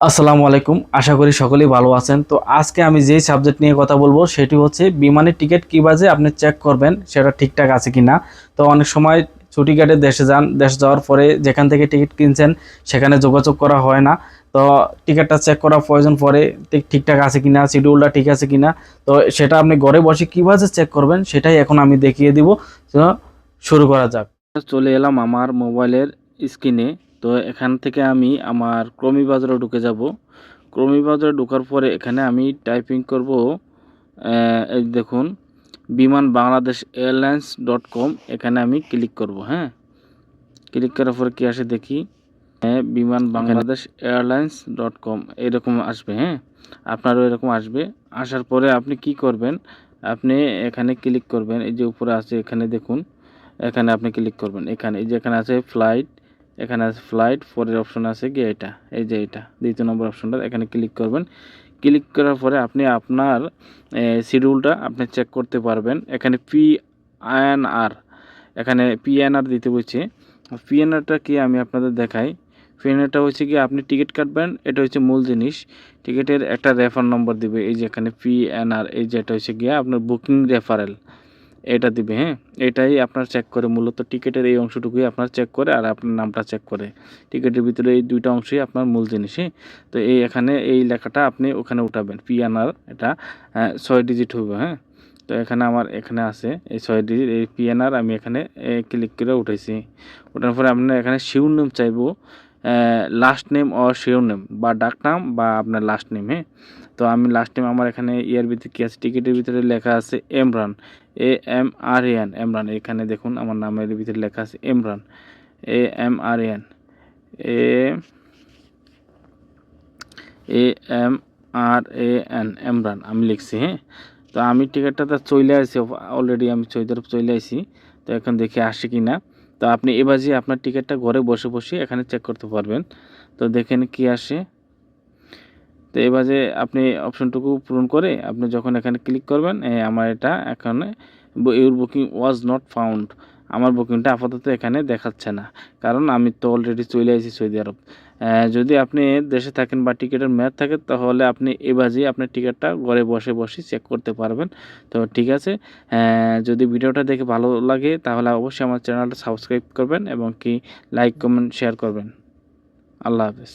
আসসালামু আলাইকুম। আশা করি সকলেই ভালো আছেন। তো আজকে আমি যেই সাবজেক্ট নিয়ে কথা বলব সেটি হচ্ছে বিমানের টিকিট কী বাজে আপনি চেক করবেন, সেটা ঠিকঠাক আছে কি না তো অনেক সময় ছুটি কাটে, দেশে যান, দেশে যাওয়ার পরে যেখান থেকে টিকিট কিনছেন সেখানে যোগাযোগ করা হয় না। তো টিকিটটা চেক করা প্রয়োজন পরে ঠিক- ঠিকঠাক আছে কিনা শিডিউলটা ঠিক আছে কিনা। তো সেটা আপনি ঘরে বসে কীভাবে চেক করবেন সেটাই এখন আমি দেখিয়ে দিব। শুরু করা যাক। চলে এলাম আমার মোবাইলের স্ক্রিনে তো এখান থেকে আমি আমার ক্রমি বাজারে ঢুকে যাব। ক্রমি বাজারে ঢোকার পরে এখানে আমি টাইপিং করব এই দেখুন বিমান বাংলাদেশ এয়ারলাইন্স ডট কম এখানে আমি ক্লিক করব হ্যাঁ? ক্লিক করার পরে কি আসে দেখি? হ্যাঁ বিমান বাংলাদেশ এয়ারলাইন্স ডট কম এরকম আসবে হ্যাঁ? আপনারও এরকম আসবে। আসার পরে আপনি কি করবেন? আপনি এখানে ক্লিক করবেন এই যে উপরে আছে এখানে দেখুন এখানে আপনি ক্লিক করবেন এখানে এই যে এখানে আছে ফ্লাইট এখানে আছে ফ্লাইট পরের অপশন আছে কি এটা, এই যে এটা, দ্বিতীয় নম্বর অপশনটা এখানে ক্লিক করবেন। ক্লিক করার পরে আপনি আপনার শিডিউলটা আপনি চেক করতে পারবেন। এখানে পি আর এখানে পিএনআর দিতে বলছে। পিএনআরটা কি আমি আপনাদের দেখাই। পিএনআরটা হচ্ছে কি আপনি টিকিট কাটবেন, এটা হচ্ছে মূল জিনিস। টিকিটের একটা রেফার নম্বর দিবে, এই যে এখানে পিএনআর এই যে এটা হচ্ছে গিয়ে আপনার বুকিং রেফারেল এটা দিবে হ্যাঁ? এটাই আপনার চেক করে, মূলত টিকিটের এই অংশটুকুই আপনার চেক করে আর আপনার নামটা চেক করে। টিকিটের ভিতরে এই দুইটা অংশই আপনার মূল জিনিস হ্যাঁ? তো এই এখানে এই লেখাটা আপনি ওখানে উঠাবেন পিএনআর এটা ছয় ডিজিট হবে হ্যাঁ? তো এখানে আমার, এখানে আছে এই ছয় ডিজিট এই পিএনআর আমি এখানে ক্লিক করে উঠাইছি। ওঠার পরে আপনার এখানে শিউর নেম চাইব last name or surname বা ডাক নাম বা আপনার লাস্ট নেম হ্যাঁ? তো আমি লাস্ট নেম আমার এখানে ইয়ার ভিতরে কী আছে? টিকিটের ভিতরে লেখা আছে Emran A M R N Emran এখানে দেখুন আমার নামের ভিতরে লেখা আছে Emran A M R N A A M R A N Emran আমি লিখছি হ্যাঁ? তো আমি টিকিটটা তো চলে আসছি অলরেডি আমি চৈতর চলে আসছি তো এখন দেখি আসে কি না তো আপনি এবার যে আপনার টিকিটটা ঘরে বসে বসে এখানে চেক করতে পারবেন। তো দেখেন কি আসে। তো এবার যে আপনি অপশনটুকু পূরণ করে আপনি যখন এখানে ক্লিক করবেন আমার এটা এখানে your booking was not found আমার বুকিংটা আপাতত এখানে দেখাচ্ছে না। কারণ আমি তো অলরেডি চলে আসি সৌদি আরব। যদি আপনি দেশে থাকেন বা টিকিটের মেয়াদ থাকে, তাহলে আপনি এবাজি আপনার টিকিটটা ঘরে বসে বসে চেক করতে পারবেন। তো ঠিক আছে যদি ভিডিওটা দেখে ভালো লাগে, তাহলে অবশ্যই আমার চ্যানেলটা সাবস্ক্রাইব করবেন এবং কি লাইক কমেন্ট শেয়ার করবেন। আল্লাহ হাফেজ।